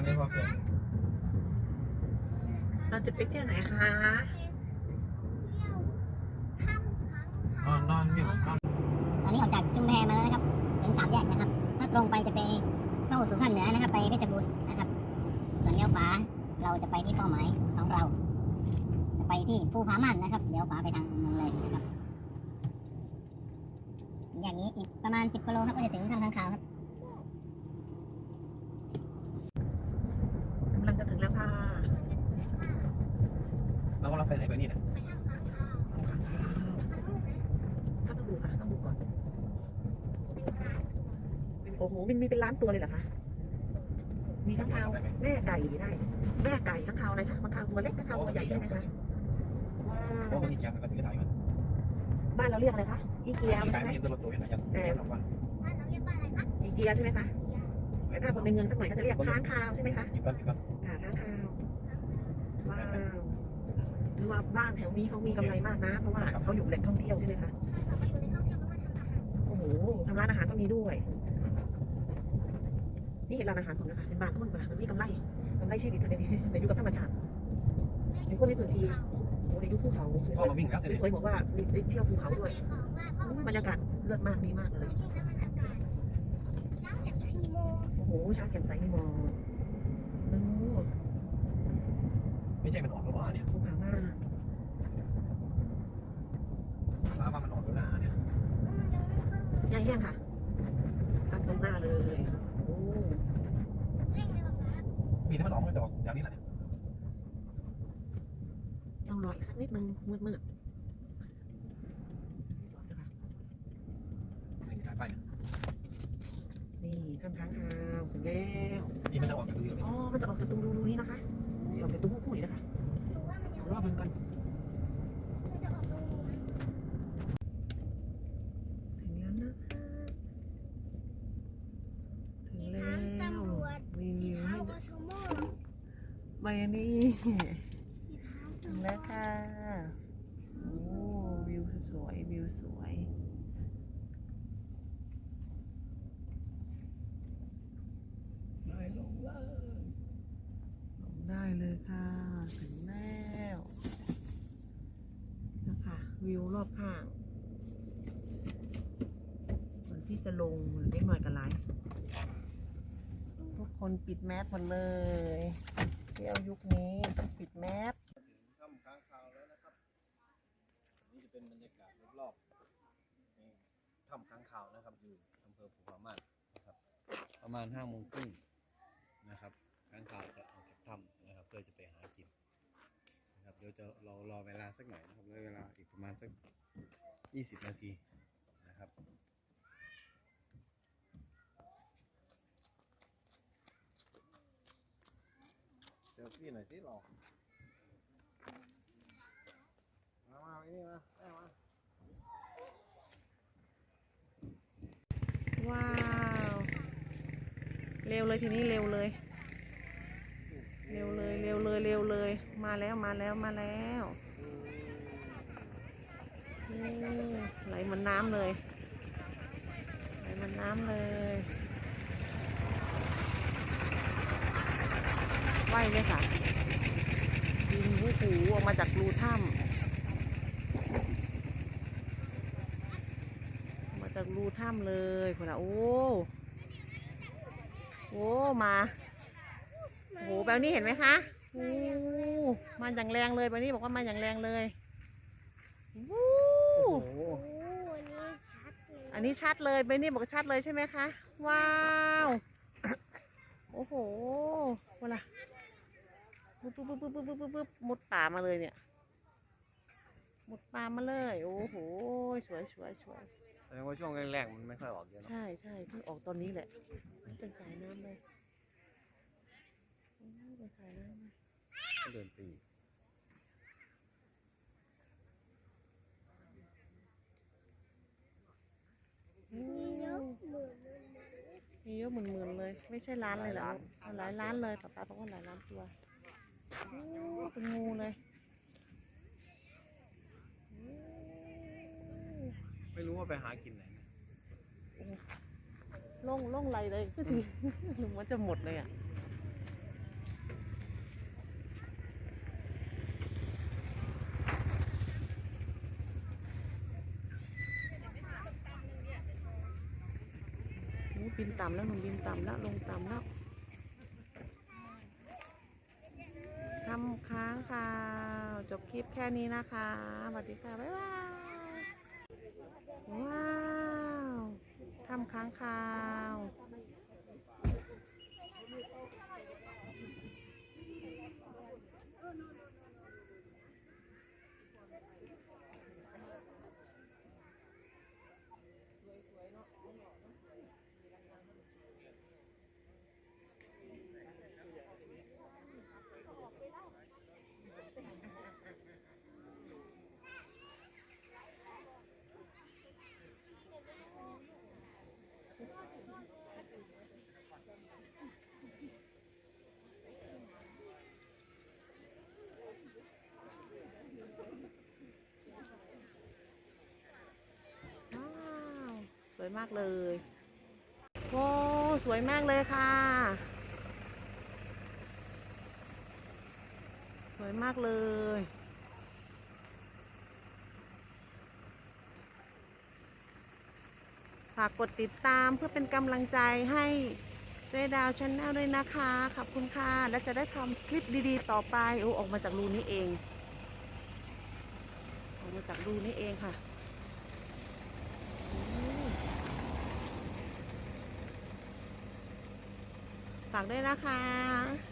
างนี้พอเกินเราจะไปเที่ยวไหนคะนอนนอนอยู่นอนตอนนี้ออกจากชุมแพมาแล้วนะครับ เป็นสามแยกนะครับ ถ้าตรงไปจะไปเข้าสู่ภาคเหนือนะครับ ไปเพชรบูรณ์นะครับ ส่วนเลี้ยวขวาเราจะไปที่เป้าหมายของเรา จะไปที่ภูผาม่านนะครับเลี้ยวขวาไปทางเมืองเลยนะครับ อย่างนี้อีกประมาณ 10กิโลครับก็จะถึงทางทางขาวครับ กำลังจะถึงแล้วค่ะ เรากำลังไปไหนไปนี่นะ ก็ต้องดูค่ะต้องดูก่อน โอ้โหมันมีเป็นล้านตัวเลยเหรอคะ มีข้างคาวแม่ไก่ได้ แม่ไก่ข้างคาวอะไรคะข้างคาวตัวเล็กข้างคาวตัวใหญ่ใช่ไหมคะว้าเพราะวมันมีแก๊สมันก็ถือถ่ายมันบ้านเราเรียกอะไรคะ อีเกียมีใช่ขายไหมมีตัวตัวอย่างไรยังแต่ละวันอีเกียใช่ไหมคะแต่ถ้าคนในเมืองสักหน่อยเขาจะเรียกค้างคาวใช่ไหมคะกี่วันกี่วันค่ะค้างคาว ว้าวหรือว่าบ้านแถวนี้เขามีกำไรมากนะ เพราะว่าเขาอยู่แหล่งท่องเที่ยวใช่ไหมคะโอ้โหทำร้านอาหารก็มีด้วย นี่เห็นร้านอาหารผมนะคะเป็นบ้านคนมามันมีกำไรกำไรชีวิตในนี้ในยุคกับธรรมชาติในคนในพื้นที่โอ้ในยุคภูเขาพ่อมาวิ่งแล้วเสร็จสวยๆบอกว่าได้เที่ยวภูเขาด้วยบรรยากาศเลิศมากดีมากเลยโอ้โหช้างแจ่มใสนี่มองโอ้โหไม่ใช่มันออกหรือเปล่าเนี่ยภูผาม่านฟ้าว่ามันออกแล้วนะเนี่ยใหญ่แห้งค่ะตั้งตรงหน้าเลยโอ้ มีแต่มันออกไม่ดอกจากนี้แหละเนี่ยต้องรออีกสักนิดนึงมืดมืดๆค่ะถึงการไปเนี่ยนี่ข้างค้างคาวถึงแล้วนี่มันจะออกจากตรงนี้อ๋อมันจะออกจากตรงรูนี้นะคะสิออกจากตรงหู้นี่นะคะรอบมันก่อนถึงแล้วนะคะถึงแล้วมีวิวให้ดู ใบนี้ถึงแล้วค่ะโอ้วิวสวยวิวสวยได้ลงเลยลงได้เลยค่ะ ถึงแล้วนะคะวิวรอบข้างก่อนที่จะลงเล็กหน่อยกันไลฟ์ทุกคนปิดแมสหมดเลย ที่ยวยุคนี้ต้องปิดแมสถ้ำค้างคาวแล้วนะครับ นี่จะเป็นบรรยากาศรอบๆนี่ถ้ำค้างคาวนะครับ อยู่อำเภอภูผาม่านนะครับ ประมาณห้าโมงครึ่งนะครับค้างคาวจะออกจากถ้ำนะครับ เพื่อจะไปหากินนะครับเดี๋ยวจะรอรอเวลาสักหน่อยนะครับแล้วเวลาอีกประมาณสักยี่สิบนาทีนะครับ ซลฟี่หน่อยสิหลอกมามาไอ้นี่มาได้มาว้าว เร็วเลยทีนี้เร็วเลย เร็วเลยเร็วเลยเร็วเลย มาแล้วมาแล้วมาแล้วนี่ไหลเหมือนน้ำเลย ไหลเหมือนน้ำเลย ว่ายเลยค่ะดินหูหูออกมาจากรูถ้ำออกมาจากรูถ้ำเลยคนละโอ้โอ้มาโอ้โหแบบนี้เห็นไหมคะโอ้มาอย่างแรงเลยแบบนี้บอกว่ามาอย่างแรงเลยวู้โอ้โหอันนี้ชัดเลยแบบนี้บอกชัดเลยใช่ไหมคะ ว้าวโอ้โหเวลา ปุ๊บปุ๊บปุ๊บปุ๊บปุ๊บปุ๊บมุดป่ามาเลยเนี่ย มุดป่ามาเลย โอ้โห สวยสวยสวยแสดงว่าช่วงแรกๆมันไม่ค่อยออกเยอะเนอะใช่ใช่เพิ่งออกตอนนี้แหละเป็นสายน้ำเลยโอ้เป็นสายน้ำเลยเดินตีมีเยอะมีเยอะหมื่นๆเลย ไม่ใช่ล้านเลยเหรอเอาหลายล้านเลยป้าป้าบอกว่าหลายล้านตัว เป็นงูเลย ไม่รู้ว่าไปหากินไหนล่องล่องไรเลยก็สิลุงว่าจะหมดเลยอะบินต่ำแล้วหนุ่บินต่ำแล้วลงต่ำแล้ว จบคลิปแค่นี้นะคะสวัสดีค่ะ บ๊ายบาย ว้าวทำค้างคาว ว้าวส วยมากเลยโอ้สวยมากเลยค่ะ สวยมากเลยฝากกดติดตามเพื่อเป็นกำลังใจให้เจดาวช n แนลด้วยนะคะ ขอบคุณค่ะ และจะได้ทำคลิปดีๆ ต่อไปโอ้ออกมาจากรูนี้เอง ออกมาจากรูนี้เองค่ะ ฝากด้วยนะคะ